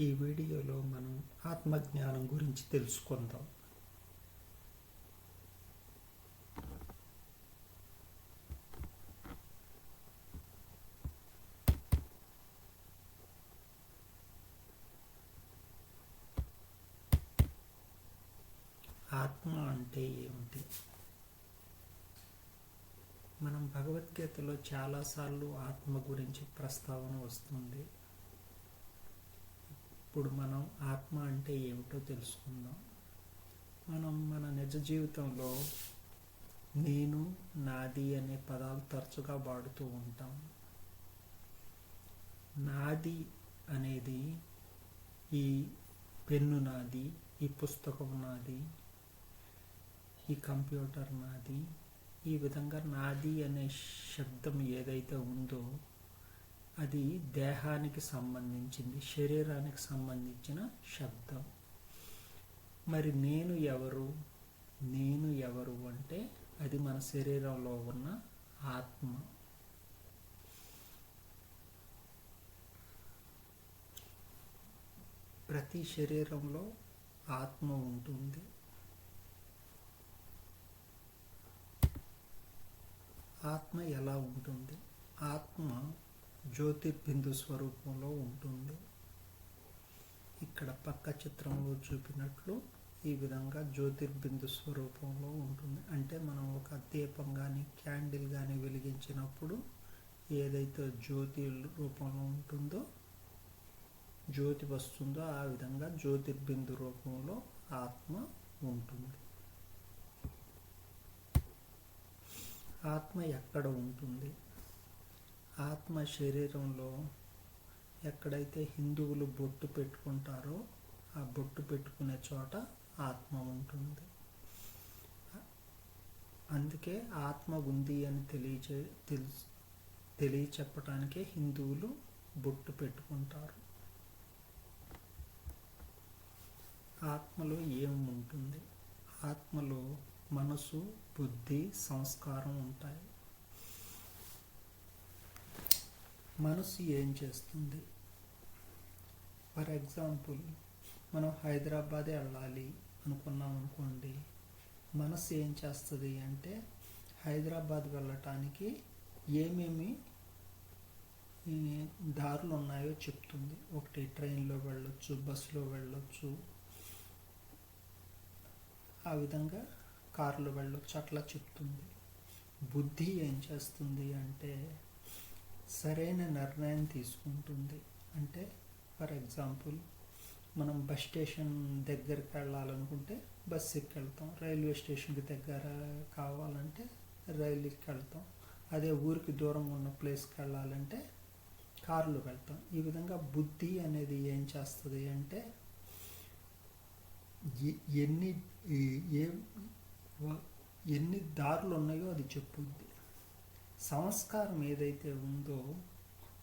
ఈ వీడియోలో మనం ఆత్మజ్ఞానం గురించి తెలుసుకుందాం. ఆత్మ అంటే ఏమిటి? మనం భగవద్గీతలో చాలాసార్లు ఆత్మ గురించి ప్రస్తావన వస్తుంది. ఇప్పుడు మనం ఆత్మ అంటే ఏమిటో తెలుసుకుందాం. మనం మన నిజ జీవితంలో నేను నాది అనే పదాలు తరచుగా వాడుతూ ఉంటాం. నాది అనేది ఈ పెన్ను నాది ఈ పుస్తకం నాది ఈ కంప్యూటర్ నాది ఈ విధంగా నాది అనే శబ్దం ఏదైతే ఉందో అది దేహానికి సంబంధించింది శరీరానికి సంబంధించిన శబ్దం. మరి నేను ఎవరు? నేను ఎవరు అంటే అది మన శరీరంలో ఉన్న ఆత్మ. ప్రతి శరీరంలో ఆత్మ ఉంటుంది. ఆత్మ ఎలా ఉంటుంది? ఆత్మ జ్యోతిర్బిందు స్వరూపంలో ఉంటుంది. ఇక్కడ పక్క చిత్రంలో చూపినట్లు ఈ విధంగా జ్యోతిర్బిందు స్వరూపంలో ఉంటుంది. అంటే మనం ఒక దీపం కానీ క్యాండిల్ కానీ వెలిగించినప్పుడు ఏదైతే జ్యోతి రూపంలో ఉంటుందో జ్యోతి వస్తుందో ఆ విధంగా జ్యోతిర్బిందు రూపంలో ఆత్మ ఉంటుంది. ఆత్మ ఎక్కడ ఉంటుంది? ఆత్మ శరీరంలో ఎక్కడైతే హిందువులు బొట్టు పెట్టుకుంటారో ఆ బొట్టు పెట్టుకునే చోట ఆత్మ ఉంటుంది. అందుకే ఆత్మ ఉంది అని తెలియచే తెలుసు తెలియచెప్పటానికే హిందువులు బొట్టు పెట్టుకుంటారు. ఆత్మలో ఏం ఉంటుంది? ఆత్మలో మనసు బుద్ధి సంస్కారం ఉంటాయి. మనసు ఏం చేస్తుంది? ఫర్ ఎగ్జాంపుల్ మనం హైదరాబాద్ వెళ్ళాలి అనుకున్నాం అనుకోండి మనసు ఏం చేస్తుంది అంటే హైదరాబాద్ వెళ్ళటానికి ఏమేమి దారులు ఉన్నాయో చెప్తుంది. ఒకటి ట్రైన్లో వెళ్ళొచ్చు బస్సులో వెళ్ళొచ్చు ఆ విధంగా కారులో వెళ్ళొచ్చు అట్లా చెప్తుంది. బుద్ధి ఏం చేస్తుంది అంటే సరైన నిర్ణయం తీసుకుంటుంది. అంటే ఫర్ ఎగ్జాంపుల్ మనం బస్ స్టేషన్ దగ్గరికి వెళ్ళాలనుకుంటే బస్ వెళ్తాం రైల్వే స్టేషన్కి దగ్గర కావాలంటే రైలు వెళ్తాం అదే ఊరికి దూరం ఉన్న ప్లేస్కి వెళ్ళాలంటే కారులో వెళ్తాం. ఈ విధంగా బుద్ధి అనేది ఏం చేస్తుంది అంటే ఎన్ని ఏ ఎన్ని దారులు ఉన్నాయో అది చెప్పుద్ది. సంస్కారం ఏదైతే ఉందో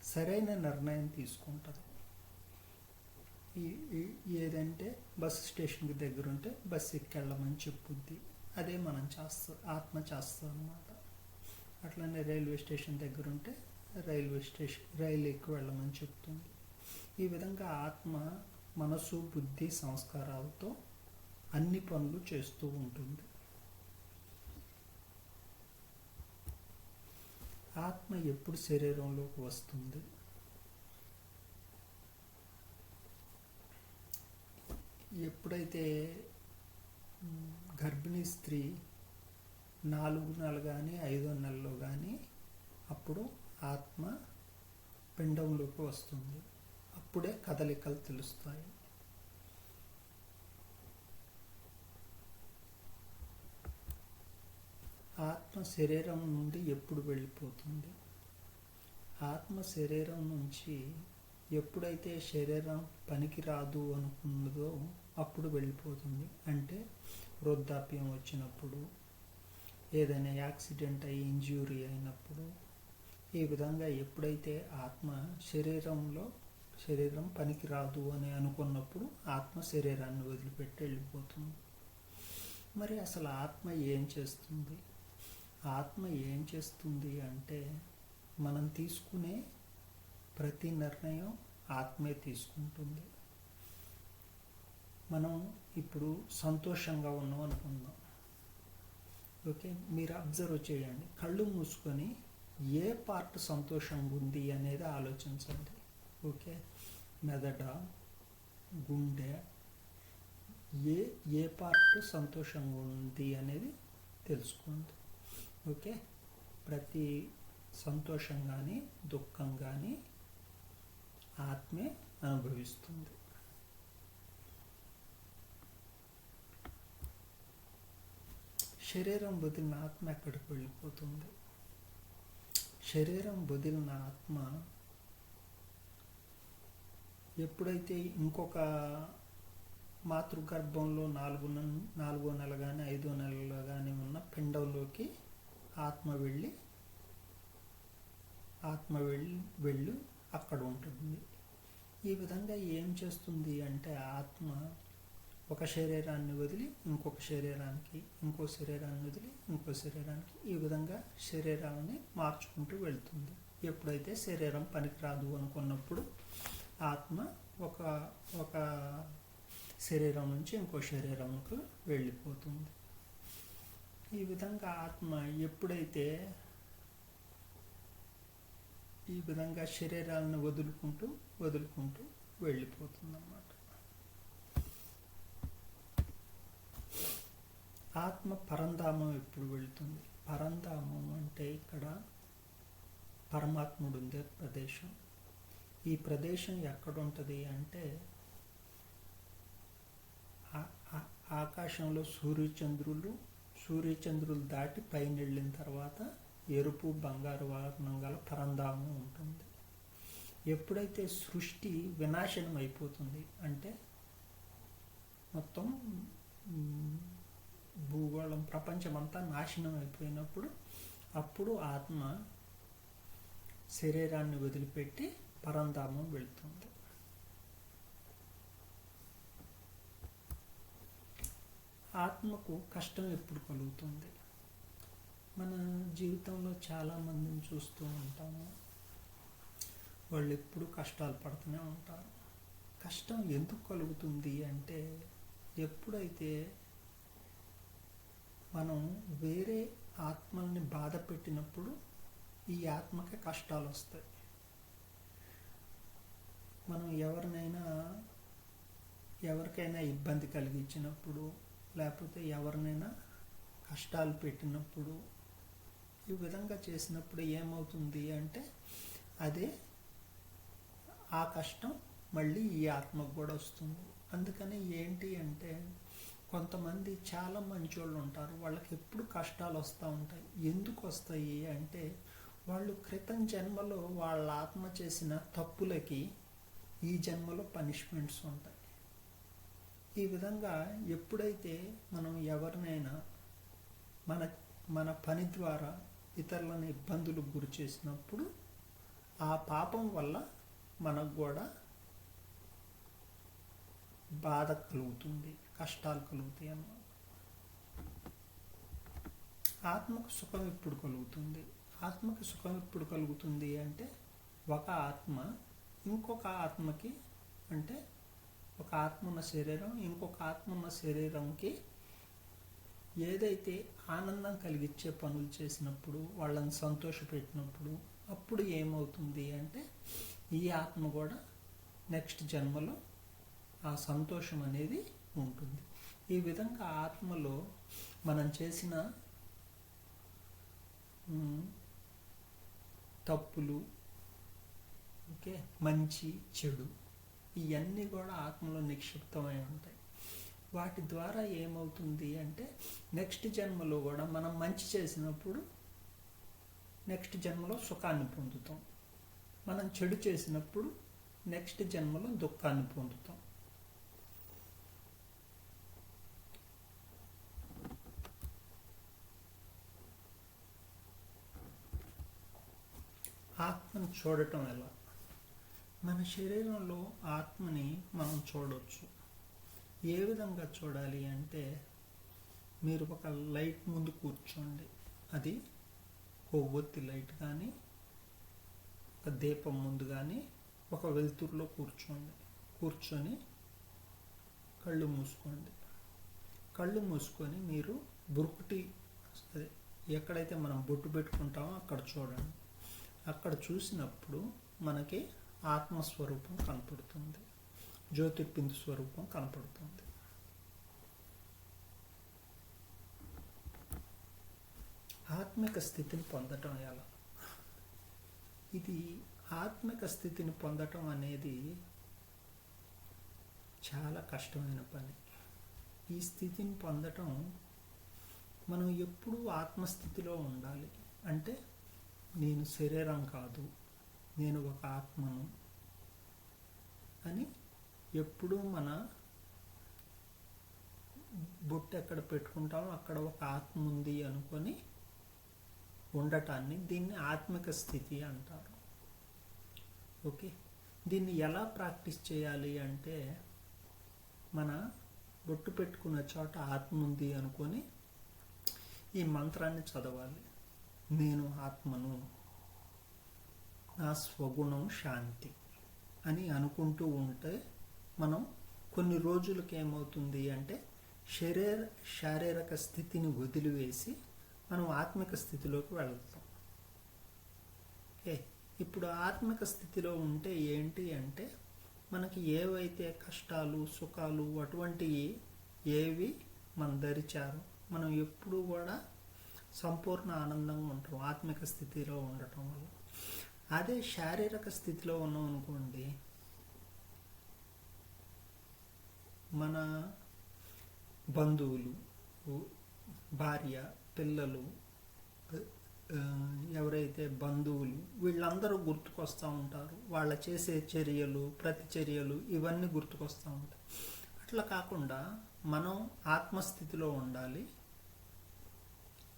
సరైన నిర్ణయం తీసుకుంటుంది. ఏదంటే బస్సు స్టేషన్కి దగ్గర ఉంటే బస్సు ఎక్కెళ్ళమని చెప్పుద్ది. అదే మనం చేస్తాం ఆత్మ చేస్తాం అన్నమాట. అట్లనే రైల్వే స్టేషన్ దగ్గర ఉంటే రైల్వే స్టేషన్ రైలు ఎక్కి వెళ్ళమని చెప్తుంది. ఈ విధంగా ఆత్మ మనసు బుద్ధి సంస్కారాలతో అన్ని పనులు చేస్తూ ఉంటుంది. ఆత్మ ఎప్పుడు శరీరంలోకి వస్తుంది? ఎప్పుడైతే గర్భిణీ స్త్రీ నాలుగు నెలలు కానీ ఐదో నెలలో కానీ అప్పుడు ఆత్మ పిండంలోకి వస్తుంది. అప్పుడే కదలికలు తెలుస్తాయి. ఆత్మ శరీరం నుండి ఎప్పుడు వెళ్ళిపోతుంది? ఆత్మ శరీరం నుంచి ఎప్పుడైతే శరీరం పనికి రాదు అనుకున్నదో అప్పుడు వెళ్ళిపోతుంది. అంటే వృద్ధాప్యం వచ్చినప్పుడు ఏదైనా యాక్సిడెంట్ అయ్యి ఇంజ్యూరీ అయినప్పుడు ఈ విధంగా ఎప్పుడైతే ఆత్మ శరీరంలో శరీరం పనికి రాదు అని అనుకున్నప్పుడు ఆత్మ శరీరాన్ని వదిలిపెట్టి వెళ్ళిపోతుంది. మరి అసలు ఆత్మ ఏం చేస్తుంది? ఆత్మ ఏం చేస్తుంది అంటే మనం తీసుకునే ప్రతి నిర్ణయం ఆత్మే తీసుకుంటుంది. మనం ఇప్పుడు సంతోషంగా ఉన్నాం అనుకుందాం. ఓకే? మీరు అబ్జర్వ్ చేయండి. కళ్ళు మూసుకొని ఏ పార్ట్ సంతోషంగా ఉంది అనేది ఆలోచించండి. ఓకే? మెదడ గుండె ఏ ఏ పార్ట్ సంతోషంగా ఉంది అనేది తెలుసుకోండి. ఓకే? ప్రతి సంతోషం కానీ దుఃఖం కానీ ఆత్మే అనుభవిస్తుంది. శరీరం వదిలిన ఆత్మ ఎక్కడికి వెళ్ళిపోతుంది? శరీరం వదిలిన ఆత్మ ఎప్పుడైతే ఇంకొక మాతృగర్భంలో నాలుగు నాలుగో నెల కానీ ఐదో నెలలో కానీ ఉన్న పిండంలోకి ఆత్మ వెళ్ళి ఆత్మ వెళ్ళి వెళ్ళి అక్కడ ఉంటుంది. ఈ విధంగా ఏం చేస్తుంది అంటే ఆత్మ ఒక శరీరాన్ని వదిలి ఇంకొక శరీరానికి ఇంకో శరీరాన్ని వదిలి ఇంకో శరీరానికి ఈ విధంగా శరీరాన్ని మార్చుకుంటూ వెళ్తుంది. ఎప్పుడైతే శరీరం పనికిరాదు అనుకున్నప్పుడు ఆత్మ ఒక ఒక శరీరం నుంచి ఇంకో శరీరంకు వెళ్ళిపోతుంది. ఈ విధంగా ఆత్మ ఎప్పుడైతే ఈ విధంగా శరీరాలను వదులుకుంటూ వదులుకుంటూ వెళ్ళిపోతుంది అన్నమాట ఆత్మ పరంధామం ఎప్పుడు వెళుతుంది? పరంధామం అంటే ఇక్కడ పరమాత్ముడు ఉండే ప్రదేశం. ఈ ప్రదేశం ఎక్కడ ఉంటుంది అంటే ఆ- ఆకాశంలో సూర్యచంద్రులు సూర్యచంద్రులు దాటి పైన వెళ్ళిన తర్వాత ఎరుపు బంగారు వర్ణం గల పరంధామం ఉంటుంది. ఎప్పుడైతే సృష్టి వినాశనం అయిపోతుంది అంటే మొత్తం భూగోళం ప్రపంచమంతా నాశనం అయిపోయినప్పుడు అప్పుడు ఆత్మ శరీరాన్ని వదిలిపెట్టి పరంధామం వెళ్తుంది. ఆత్మకు కష్టం ఎప్పుడు కలుగుతుంది? మన జీవితంలో చాలామందిని చూస్తూ ఉంటాము. వాళ్ళు ఎప్పుడు కష్టాలు పడుతూనే ఉంటారు. కష్టం ఎందుకు కలుగుతుంది అంటే ఎప్పుడైతే మనం వేరే ఆత్మల్ని బాధ పెట్టినప్పుడు ఈ ఆత్మకి కష్టాలు వస్తాయి. మనం ఎవరినైనా ఎవరికైనా ఇబ్బంది కలిగించినప్పుడు లేకపోతే ఎవరినైనా కష్టాలు పెట్టినప్పుడు ఈ విధంగా చేసినప్పుడు ఏమవుతుంది అంటే అదే ఆ కష్టం మళ్ళీ ఈ ఆత్మకు కూడా వస్తుంది. అందుకని ఏంటి అంటే కొంతమంది చాలా మంచోళ్ళు ఉంటారు. వాళ్ళకి ఎప్పుడు కష్టాలు వస్తూ ఉంటాయి. ఎందుకు వస్తాయి అంటే వాళ్ళు క్రితం జన్మలో వాళ్ళ ఆత్మ చేసిన తప్పులకి ఈ జన్మలో పనిష్మెంట్స్ ఉంటాయి. ఈ విధంగా ఎప్పుడైతే మనం ఎవరినైనా మన మన పని ద్వారా ఇతరులను ఇబ్బందులకు గురి చేసినప్పుడు ఆ పాపం వల్ల మనకు కూడా బాధ కలుగుతుంది కష్టాలు కలుగుతాయి అన్నమాట. ఆత్మకు సుఖం ఎప్పుడు కలుగుతుంది? ఆత్మకి సుఖం ఎప్పుడు కలుగుతుంది అంటే ఒక ఆత్మ ఇంకొక ఆత్మకి అంటే ఒక ఆత్మ ఉన్న శరీరం ఇంకొక ఆత్మ ఉన్న శరీరంకి ఏదైతే ఆనందం కలిగించే పనులు చేసినప్పుడు వాళ్ళని సంతోషపెట్టినప్పుడు అప్పుడు ఏమవుతుంది అంటే ఈ ఆత్మ కూడా నెక్స్ట్ జన్మలో ఆ సంతోషం అనేది ఉంటుంది. ఈ విధంగా ఆత్మలో మనం చేసిన తప్పులు ఓకే మంచి చెడు ఇవన్నీ కూడా ఆత్మలో నిక్షిప్తమై ఉంటాయి. వాటి ద్వారా ఏమవుతుంది అంటే నెక్స్ట్ జన్మలో కూడా మనం మంచి చేసినప్పుడు నెక్స్ట్ జన్మలో సుఖాన్ని పొందుతాం. మనం చెడు చేసినప్పుడు నెక్స్ట్ జన్మలో దుఃఖాన్ని పొందుతాం. ఆత్మను చూడటం ఎలా? మన శరీరంలో ఆత్మని మనం చూడవచ్చు ఏ విధంగా చూడాలి అంటే మీరు ఒక లైట్ ముందు కూర్చోండి. అది కొవ్వొత్తి లైట్ కానీ ఒక దీపం ముందు కానీ ఒక వెలుతురులో కూర్చోండి. కూర్చొని కళ్ళు మూసుకోండి. కళ్ళు మూసుకొని మీరు బురుకుటి అదే ఎక్కడైతే మనం బొట్టు పెట్టుకుంటామో అక్కడ చూడండి. అక్కడ చూసినప్పుడు మనకి ఆత్మస్వరూపం కనపడుతుంది. జ్యోతిర్బిందు స్వరూపం కనపడుతుంది. ఆత్మిక స్థితిని పొందటం ఎలా? ఇది ఆత్మిక స్థితిని పొందటం అనేది చాలా కష్టమైన పని. ఈ స్థితిని పొందటం మనం ఎప్పుడూ ఆత్మస్థితిలో ఉండాలి. అంటే నేను శరీరం కాదు నేను ఒక ఆత్మను. అని ఎప్పుడూ మన బొట్టు ఎక్కడ పెట్టుకుంటామో అక్కడ ఒక ఆత్మ ఉంది అనుకొని ఉండటాన్ని దీన్ని ఆత్మిక స్థితి అంటారు. ఓకే? దీన్ని ఎలా ప్రాక్టీస్ చేయాలి అంటే మన బొట్టు పెట్టుకున్న చోట ఆత్మ ఉంది అనుకొని ఈ మంత్రాన్ని చదవాలి. నేను ఆత్మను. నా స్వగుణం శాంతి అని అనుకుంటూ ఉంటే మనం కొన్ని రోజులకి ఏమవుతుంది అంటే శరీర శారీరక స్థితిని వదిలివేసి మనం ఆత్మిక స్థితిలోకి వెళ్తాం. ఓకే? ఇప్పుడు ఆత్మిక స్థితిలో ఉంటే ఏంటి అంటే మనకి ఏవైతే కష్టాలు సుఖాలు అటువంటివి ఏవి మన ధరిచారు మనం ఎప్పుడూ కూడా సంపూర్ణ ఆనందంగా ఉంటాం ఆత్మిక స్థితిలో ఉండటం వల్ల. అదే శారీరక స్థితిలో ఉన్నాం అనుకోండి మన బంధువులు భార్య పిల్లలు ఎవరైతే బంధువులు వీళ్ళందరూ గుర్తుకొస్తూ ఉంటారు. వాళ్ళ చేసే చర్యలు ప్రతిచర్యలు ఇవన్నీ గుర్తుకొస్తూ ఉంటాయి. అట్లా కాకుండా మనం ఆత్మస్థితిలో ఉండాలి.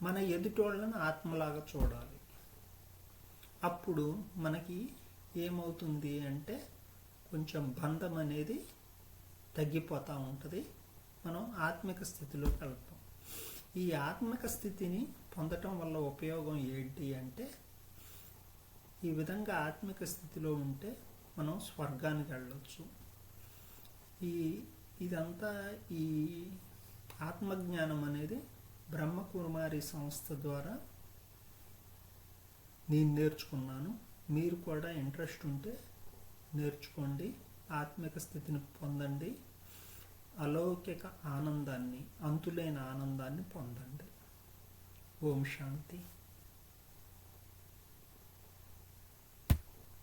మన ఎదుటోళ్ళని ఆత్మలాగా చూడాలి. అప్పుడు మనకి ఏమవుతుంది అంటే కొంచెం బంధం అనేది తగ్గిపోతూ ఉంటుంది. మనం ఆత్మిక స్థితిలోకి వెళ్తాం ఈ ఆత్మిక స్థితిని పొందటం వల్ల ఉపయోగం ఏంటి అంటే ఈ విధంగా ఆత్మిక స్థితిలో ఉంటే మనం స్వర్గానికి వెళ్ళొచ్చు. ఈ ఇదంతా ఈ ఆత్మజ్ఞానం అనేది బ్రహ్మకుమారి సంస్థ ద్వారా నేను నేర్చుకున్నాను. మీరు కూడా ఇంట్రెస్ట్ ఉంటే నేర్చుకోండి. ఆత్మిక స్థితిని పొందండి. అలౌకిక ఆనందాన్ని అంతులేని ఆనందాన్ని పొందండి. ఓం శాంతి.